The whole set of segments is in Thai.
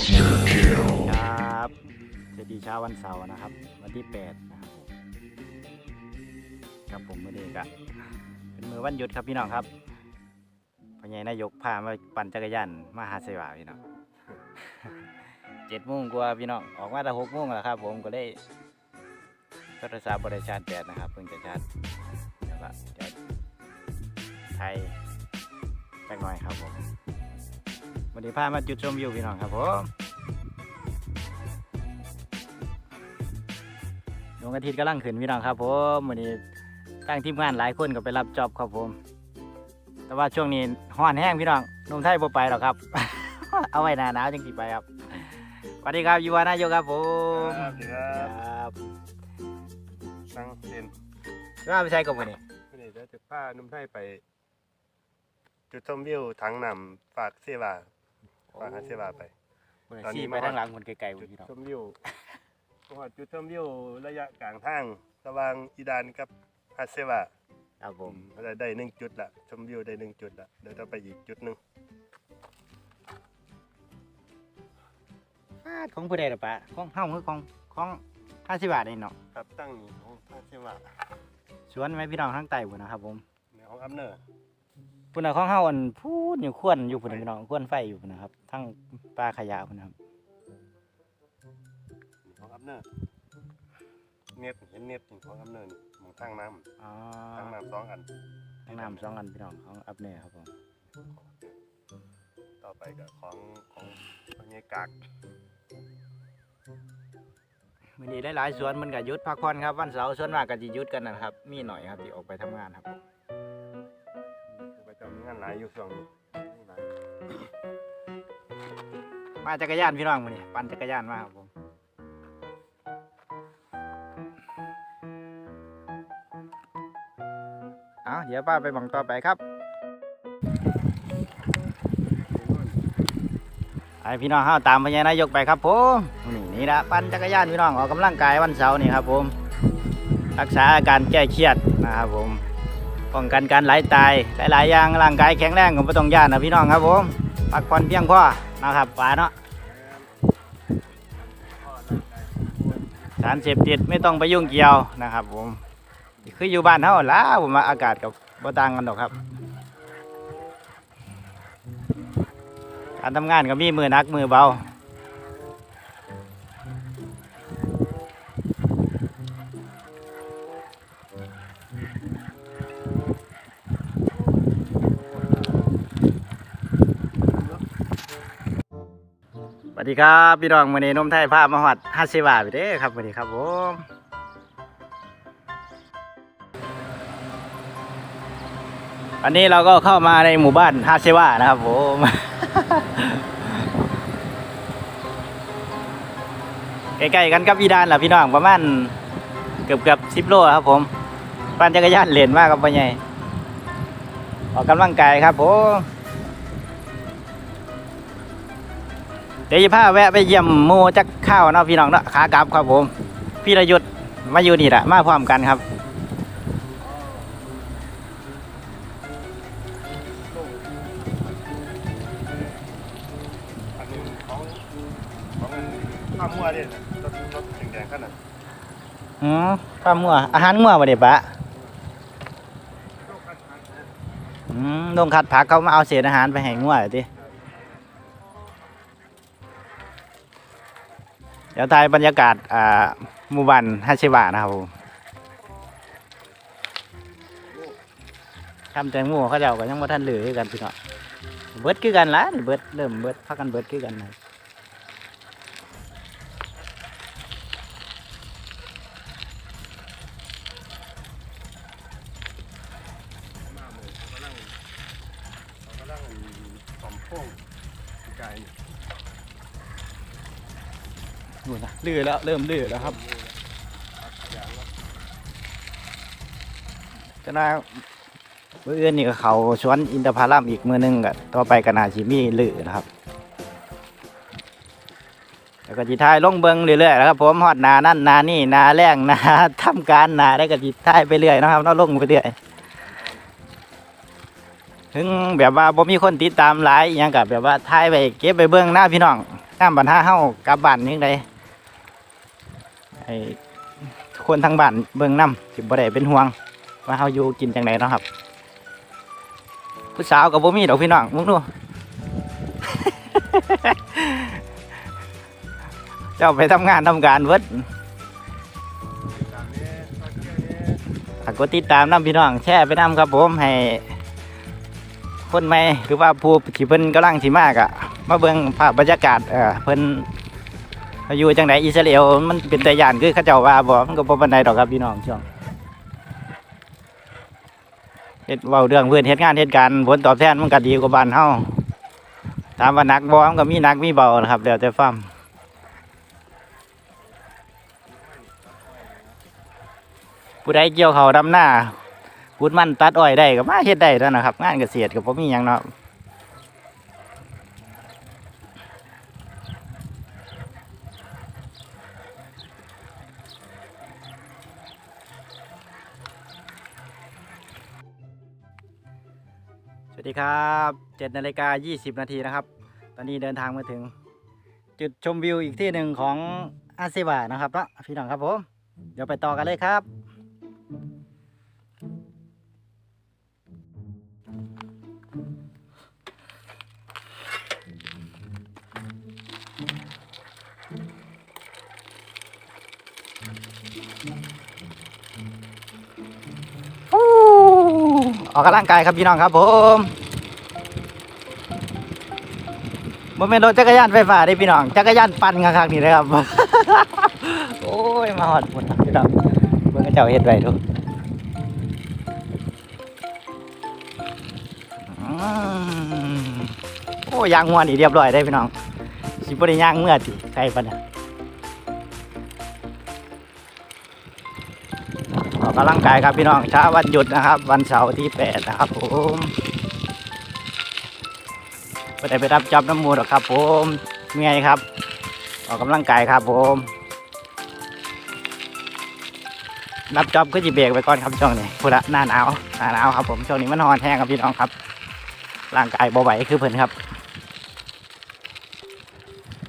Monster kill. ครับสวัสดีเช้าวันเสาร์นะครับ วันที่ 8 นะครับผมครับผมมื่อนี้ก็เป็นมือวันหยุดครับพี่น้องครับพ่อใหญ่นายกพามาปั่นจักรยานมาหาเสวาพี่น้องเจ็ดโมงกว่าพี่น้องออกมาแต่หกโมงแล้วครับ ผมก็ได้โทรศัพท์บริชาร์จแบตนะครับเพิ่งจะชาร์จแล้วก็จะไทยจักหน่อยครับผม วันนี้พามาจุดชมวิวพี่น้องครับผมดวงอาทิตย์กำลังขึ้นพี่น้องครับผมวันนี้ตั้งทีมงานหลายคนก็ไปรับจอบครับผม แต่ว่าช่วงนี้ห้อนแห้งพี่น้องหนุ่มไทยบ่ไปหรอกครับ เอาไว้หนาหนาวจังสิไปครับสวัสดีครับยูวานายกครับผมครับสวัสดีครับครับนั่งเล่นว่าไปใช้กับวันนี้ไม่ได้จะพานุ่มไทยไป จุดชมวิวทางนำฝากเสวา ฝากหาเสวาไปตอนนี้ขี่ไปมา ทางหลังคนไกลๆจุดพี่น้องชมวิวเพราะว่าจุดชมวิวระยะกลางทางระหว่างอีดานกับหาดเสวาครับผมก็จะได้หนึ่งจุดละชมวิวได้หนึ่งจุดละเดี๋ยวจะไปอีกจุดหนึ่งฟาดของผู้ใดหรอปะของเฮ้าคือของของห้าสิบบาทเองเนาะครับตั้งของหาดเสวาสวนไหมพี่น้องทางใต้บุนะครับผมในห้องอัพเนอร์ พุ่นน่ะของเฮาอันพูดอยู่ควนอยู่พุ่นน่ะพี่น้องควนไฟอยู่พุ่นนะครับทั้งปลาขยะพุ่นนะครับห้องอัพเนอร์เน็ตเห็นเน็ตของอัพเนอร์นี่หมองทางน้อ๋อำทางน้ำสองอันทางน้ำสองอันพี่น้องของอัพเน่ครับผมต่อไปก็ของของพญากากมื้อนี้หลายๆสวนมันก็หยุดพักผ่อนครับวันเสาร์ส่วนมากก็สิหยุดกันนะครับ มีหน่อยครับที่ออกไปทำงานครับคือ ประจำงานหลายอยู่ช่วงนี้หลายมาจักรยานพี่น้องมื้อนี้ปั่นจักรยานมาครับผมเอาเดี๋ยวป้าไปบังต่อไปครับไอพี่น้องเฮาตามพญานายกไปครับผมนี่นี่ละปั่นจักรยานพี่น้องออกกำลังกายวันเสาร์นี่ครับผม รักษาอาการแก้เครียดนะครับผม ป้องกันการไหลตายหลายๆอย่างร่างกายแข็งแรงก็ไม่ต้องย่านนะพี่น้องครับผมพักผ่อนเพียงพอนะครับป่าเนาะสารเสพติดไม่ต้องไปยุ่งเกี่ยวนะครับ ผมคืออยู่บ้านเท่าล้าผมมาอากาศกับบ่ต่างกันดอกครับ การทำงานก็มีมือหนักมือเบา วัสดีครับพี่น้องวันนี้นมไทยภาพมาหอดฮัสซิวาไปเด้ครับสวัสดีครับผมอันนี้เราก็เข้ามาในหมู่บ้านฮัสซิวานะครับผมใกล้ๆกันกับอีดานแหละพี่น้องประมาณเกือบเกือบสิบโลครับผมปั่นจักรยานเลนมากครับพ่อใหญ่ออกกำลังกายครับผม เดี๋ยวจะพาแวะไปเยี่ยมหมูจักข้าวเนาะพี่น้องเนาะขากลับครับผมพี่ระยุทธ์มาอยู่นี่แหละมาพร้อมกันครับอันหนึงของของข้าวมั่วเนี่ยรถรถแดงๆขนาดอืมปลามั่วอาหารมั่วบ่เด็ปะอืมลงคัดผักเขามาเอาเศษอาหารไปให้งัวเเดี๋ยวถ่ายบรรยากาศอ่าหมู่บ้านฮัชิวะนะครับผมทำแตงโมเขาเจ้าก็ยังบ่ทันเหลือกันพี่น้องเบิดคือกันละเบิดเริ่มเบิดพักกันเบิดคือกันนะ มาเลยเขากำลังเขากำลังสอมโค้งไกลนี่นู่นนะลื่นแล้วเริ่มลื่นแล้วครับอย่างละก็น่ามืออื่นนี่ก็เขาชวนอินทผลัมอีกมือหนึงก็ต่อไปก็น่าสิมีลื่นนะครับแล้วก็จิท้ายลงเบิงเรื่อยๆนะครับผมฮอดนานั่นนานี่นาแรงนาทำการนาได้ก็จิท้ายไปเรื่อยนะครับเนาลงไปเรื่อยถึงแบบว่าบ่มีคนติดตามหลายอหยังกับแบบว่าท้ายไปเก็บไปเบื้องหน้าพี่น้อง น้ำบรรทาเฮากลับบ้านยังได้คนทางบ้านเบิ่งน้ำสิบ่ได้เป็นห่วง ว่าเฮาอยู่กินจังไดเนาะครับ ผู้สาวกับบ่มีดอกพี่น้องมึงดูเจ้าไปทำงานทำการเวิดตามนี้ฝากกดติดตามน้ำพี่น้องแชร์ไปน้ำครับผมให้ คนใหม่หรือว่าผู้ที่เพิ่นกำลังสิมากอะ มาเบิ่งภาพบรรยากาศเออเพิ่นเขาอยู่จังไดอิสราเอลมันเป็นแต่ย่านคือเขาเจ้าว่าบ่มันก็บ่ปานใดดอกครับพี่น้องช่วงเฮ็ดเว้าเรื่องเพื่อนเฮ็ดงานเฮ็ดการผลตอบแทนมันก็ดีกว่าบ้านเฮาถามว่านักบ่มันก็มีนักมีเบานะครับแล้วแต่ฟาร์มผู้ใดเกี่ยวเขาดำหน้าพูดมันตัดอ้อยได้ก็มาเฮ็ดได้แล้วนะครับ งานเกษตรก็บ่มีหยังเนาะ วัสดีครับ7นาฬิกา20 นาทีนะครับ ตอนนี้เดินทางมาถึง จุดชมวิวอีกที่หนึ่งของอาเซบานะครับเนาะพี่น้องครับผม เดี๋ยวไปต่อกันเลยครับ ออกกำลังกายครับพี่น้องครับผมบ่แม่นรถจักรยานไฟฟ้าได้พี่น้องจักรยานปั่นข้างๆนี่เลยครับ โอ้ยมาหอดหมดแล้วพี่น้องเบิ่งเจ้าเฮ็ดไว้ทุกโอ้ยางหัวนี่เรียบร้อยได้พี่น้องสิบ่ได้ยางเมื่อติใครปะเนี่ย ออกกำลังกายครับพี่น้องเช้าวันหยุดนะครับ วันเสาร์ที่แปดนะครับผมไม่ได้ไปรับจอบน้ำมูดหรอกครับ ผมเมื่อยครับ ออกกำลังกายครับผมรับจอบก็จะเบรกไปก่อนครับช่วงนี้พุละหน้าหนาวหน้าหนาวครับผมช่วงนี้มันนอนแห้งครับพี่น้องครับ ร่างกายเบาไหวคือเพิ่นครับ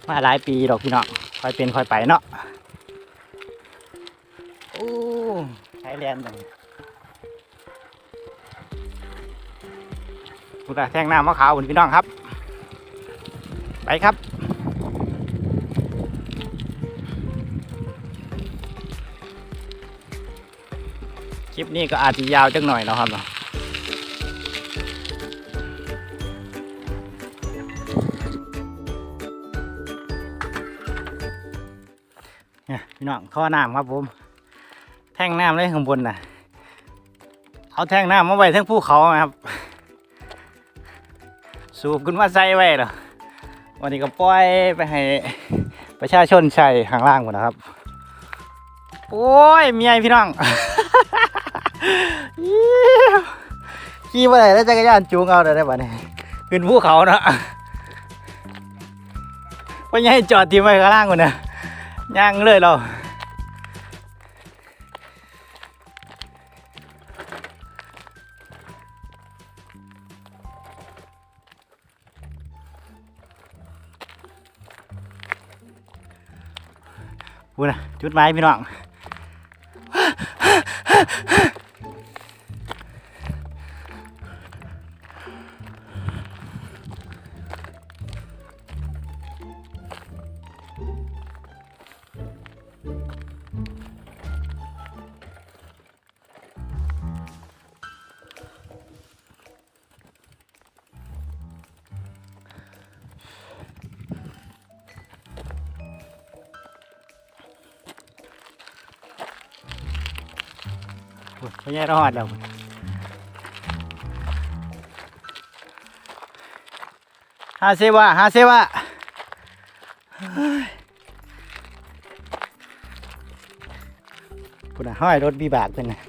มาหลายปีดอกพี่น้องค่อยเป็นค่อยไปเนาะ ใช้แลนด์หนึ่งคุณแท่งน้ำมะขาวคุณพี่น้องครับ ไปครับคลิปนี้ก็อาจจะยาวจังหน่อยนะครับเนาะเนี่ยพี่น้องท่อน้ำครับผม ท่งน้ำเลยข้างบนน่ะเอาแท่งน้ำมาไว้ทั้งภูเขาครับ สูบขึ้นมาใส่ไว้เหรอวันนี้ก็ปล่อยไปให้ประชาชนใช้ข้างล่างหมดนะครับ โอ้ยเมียพี่น้องขี่มาไหนแล้วจักรยานจูงเอาได้ได้บ่เนี่ยขึ้นภูเขาเนาะว่าอย่ให้จอดทีไว้ข้างล่างก่อนนะย่างเลยเรา พูดนะจุด พี่องไม่ใช่รอดแล้วฮาเซวะฮาเซวะคุณน่ะห้อยรถบีบากเป็นนะ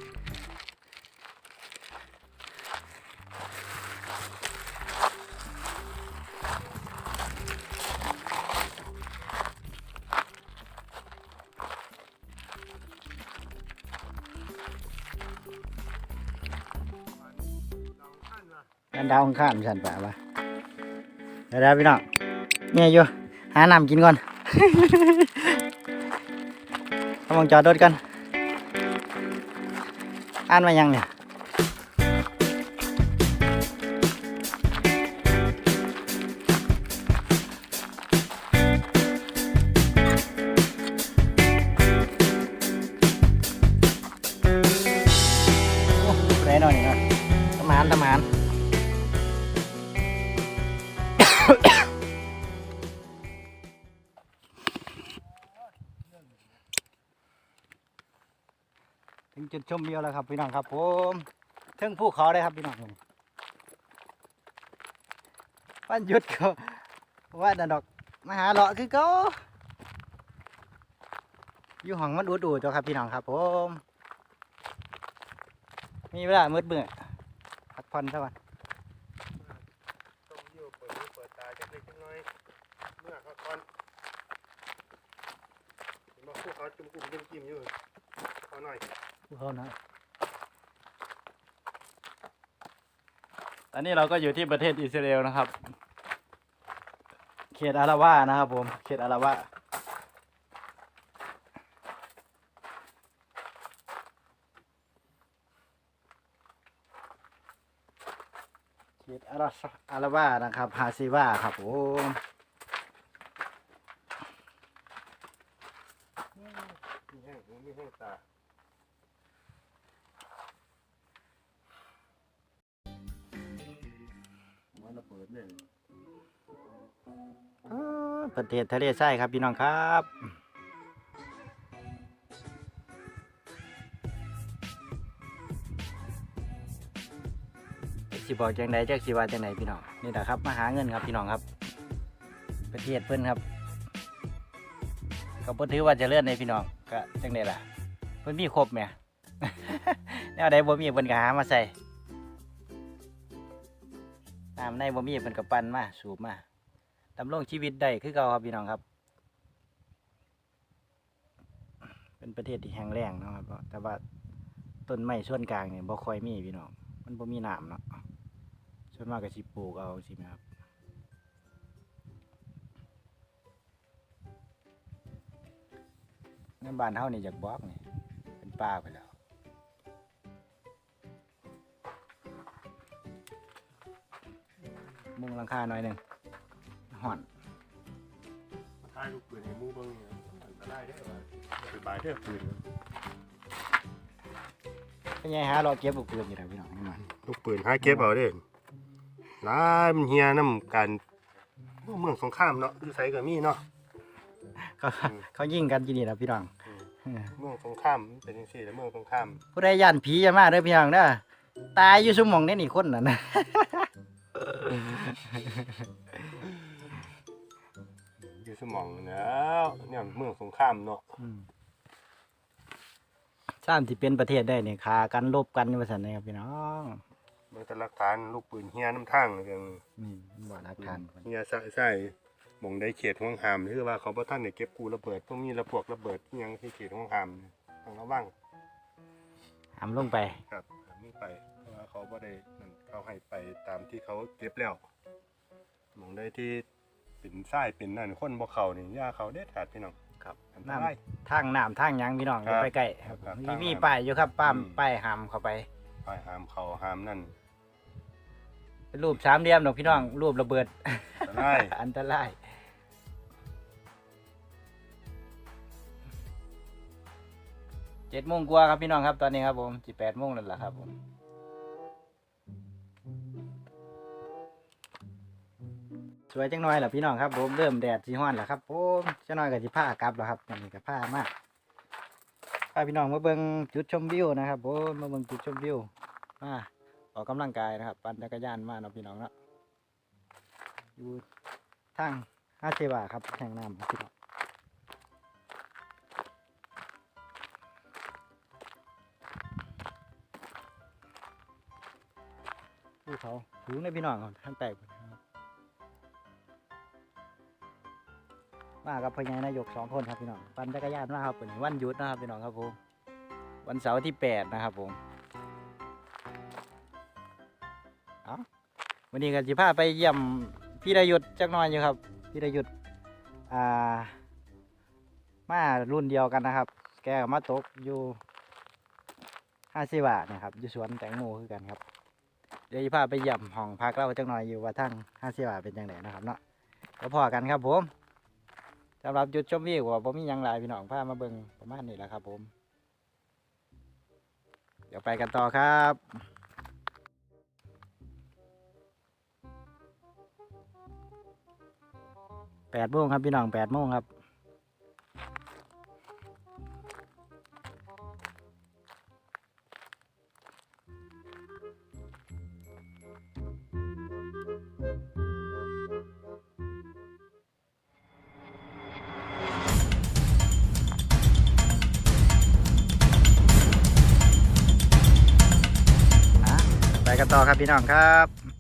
กันดาข้ามฉันป่าวะเดี๋ยวพี่น้องเนี่ยอยู่หาน้ำกินก่อนกำลังจอดรถกันอ่านมายังเนี่ย ถึงจุดชมวิวแล้วครับพี่น้องครับผมถึงภูเขาได้ครับพี่น้องผมวันหยุดก็ว่าดันดอกมาหาเลาะคือเก็อยู่ห้องมันอุดอูจ้ะครับพี่น้องครับผมมีเวลามืดเบื่อพักผ่อนสักวัน ปิดตาจักเล็กจักน้อย เมื่อเขาก่อนเห็นบ่พวกเขาจุ่มกลุ่มจุ่มจิ้มอยู่ขอหน่อยภูเขานะตอนนี้เราก็อยู่ที่ประเทศอิสราเอลนะครับ เขตอาราวานะครับผม เขตอาราวา เขตอาราอาราวานะครับฮาซิวาครับผมมีแห้งหูมีแห้งตามันระเบิดเนี่ยอ๋อประเทศทะเลทรายครับพี่น้องครับ สิบอกจังไดจักสิว่าจังไดพี่น้องนี่แหละครับมาหาเงินครับพี่น้องครับ ประเทศเพิ่นครับก็บ่ถือว่าจะเลื่อนในพี่น้องก็จังไดล่ะ เพิ่นมีครบแหมแนวใดบ่มีเพิ่นก็หามาใส่น้ำในบ่มีเพิ่นก็ปั่นมาสูบมาดำรงชีวิตได้คือเก่าครับพี่น้องครับ เป็นประเทศที่แห้งแล้งเนาะครับแต่ว่าต้นไม้ส่วนกลางเนี่ยบ่ค่อยมีพี่น้องมันบ่มีน้ำเนาะ ส่วนมากก็สิปลูกเอาสิครับในบ้านเฮานี่จากบอกนี่เป็นป่าไปแล้วมุงหลังคาหน่อยหนึ่งห่อนท้ายลูกปืนให้หมูเบิ่งเนี่ยอันตรายเด้อว่าอย่าไปบายเด้อปืนเป็นไงฮะเราเก็บบุกปืนอยู่แล้วพี่น้องนี่มันลูกปืนหาเก็บเอาเด้อ หลายมันเฮียนํกันเมืองสงครามเนาะอยู่ไสก็มีเนาะ เขาเขายิงกันที่นี่แหล้วพี่น้องเมืองสงครามมันเป็นจังซี่แหล้วเมืองสงครามผู้ใดย่านผีจะมาเด้อพี่น้องเด้อตายอยู่ซุมหมองนี่นี่คนน่ะนะ อยู่สมองแล้วเนี่ยเมืองสงครามเนาะสร้างที่เป็นประเทศได้นี่คากันลบกันว่าซั่นนะครับพี่น้อง เมืองแต่หลักฐานลูกปืนเฮียน้ำทางอย่างนี่บ่หลักฐานเฮียใส่ใส่หมองได้เขตห่วงหามคือว่าเขาบ่ทันได้เก็บกูระเบิดพวกมีระพวกระเบิดอิหยังที่เขตห่วงหามต้องระวังหามลงไปครับมีไปเพราะว่าเขาบ่ได้นั่นเขาให้ไปตามที่เขาเก็บแล้วหมองได้ที่เป็นทรายเป็นนั่นคนบ่เข้านี่ย่าเขาเด็ดขาดพี่น้องครับอันตน้รายำทางน้ำทางหยังพี่น้องครัอบย่าไปใกล้ครับครับมีทางมีน้ำป้ายอยู่ครับป้ามอืมป้ายหามเข้าไปไปหามเขาหามนั่น เป็นรูปสามเหลี่ยมดอกพี่น้องรูประเบิดอันตรายอันตราย เจ็ดโมงกว่าครับพี่น้องครับตอนนี้ครับผมสิแปดโมงแล้วล่ะครับผมสวยจังหน่อยล่ะพี่น้องครับผมเริ่มแดดสีห้อนแล้วครับผมจะน้อยกับสิผ้ากลับแล้วครับอันนี้กับผ้ามากพาพี่น้องมาเบิ่งจุดชมวิวนะครับผมมาเบิ่งจุดชมวิวมา ออกกำลังกายนะครับ ปั่นจักรยานมาเนาะพี่น้องเนาะอยู่ทางฮาเซวาครับแห่งน้ำพี่น้องภูเขาสูงเลยพี่น้องครับท่านแตกครับมากับพญานายกสองคนครับพี่น้องปั่นจักรยานมาครับวันวันหยุดนะครับพี่น้องครับผมวันเสาร์ที่แปดนะครับผม วันนี้กันสิพาไปเยี่ยมพี่ดายุทธจักหน่อยอยู่ครับพี่ดายุทธอ่า มารุ่นเดียวกันนะครับ แกก็มาตกอยู่ห้าสิบบาทนะครับอยู่สวนแตงโมคือกันครับ เดี๋ยวจะพาไปย่ำห้องพักเราจังหน่อยอยู่ว่าทั้งห้าสิบบาทเป็นยังไงนะครับเนาะแล้วพอกันครับผมสำหรับจุดชมวิวว่าผมมียังหลายพี่น้องพามาเบิ่งประมาณนี้แหละครับผม เดี๋ยวไปกันต่อครับ แปดโมงครับพี่น้องแปดโมงครับไปกันต่อครับพี่น้องครับ